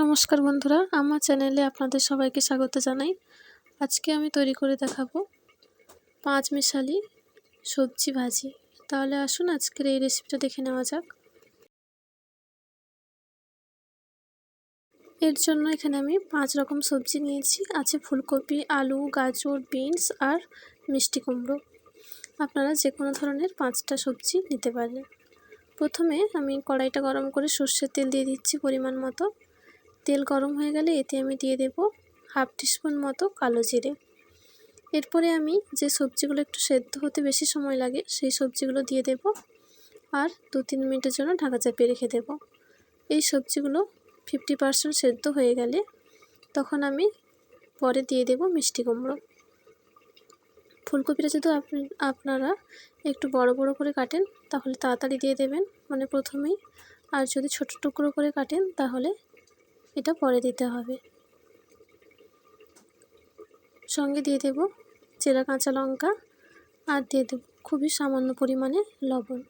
নমস্কার বন্ধুরা, আমার চ্যানেলে আপনাদের সবাইকে স্বাগত জানাই। আজকে আমি তৈরি করে দেখাবো পাঁচ মিশালি সবজি ভাজি। তাহলে আসুন আজকের এই রেসিপিটা দেখে নেওয়া যাক। এর জন্য এখানে আমি পাঁচ রকম সবজি নিয়েছি। আছে ফুলকপি, আলু, গাজর, বিনস আর মিষ্টি কুমড়ো। আপনারা যে কোনো ধরনের পাঁচটা সবজি নিতে পারেন। প্রথমে আমি কড়াইটা গরম করে সর্ষের তেল দিয়ে দিচ্ছি পরিমাণ মতো। তেল গরম হয়ে গেলে এতে আমি দিয়ে দেব হাফ টিস্পুন মতো কালো জিরে। এরপরে আমি যে সবজিগুলো একটু সেদ্ধ হতে বেশি সময় লাগে সেই সবজিগুলো দিয়ে দেব আর দু তিন মিনিটের জন্য ঢাকা চাপিয়ে রেখে দেব। এই সবজিগুলো ফিফটি পারসেন্ট সেদ্ধ হয়ে গেলে তখন আমি পরে দিয়ে দেব মিষ্টি কুমড়ো। ফুলকপিটা যদি আপনি আপনারা একটু বড় বড় করে কাটেন তাহলে তাড়াতাড়ি দিয়ে দেবেন। মানে প্রথমেই আর যদি ছোট টুকরো করে কাটেন তাহলে এটা পরে দিতে হবে। সঙ্গে দিয়ে দেব চেরা কাঁচা লঙ্কা আর দিয়ে দেব খুবই সামান্য পরিমাণে লবণ।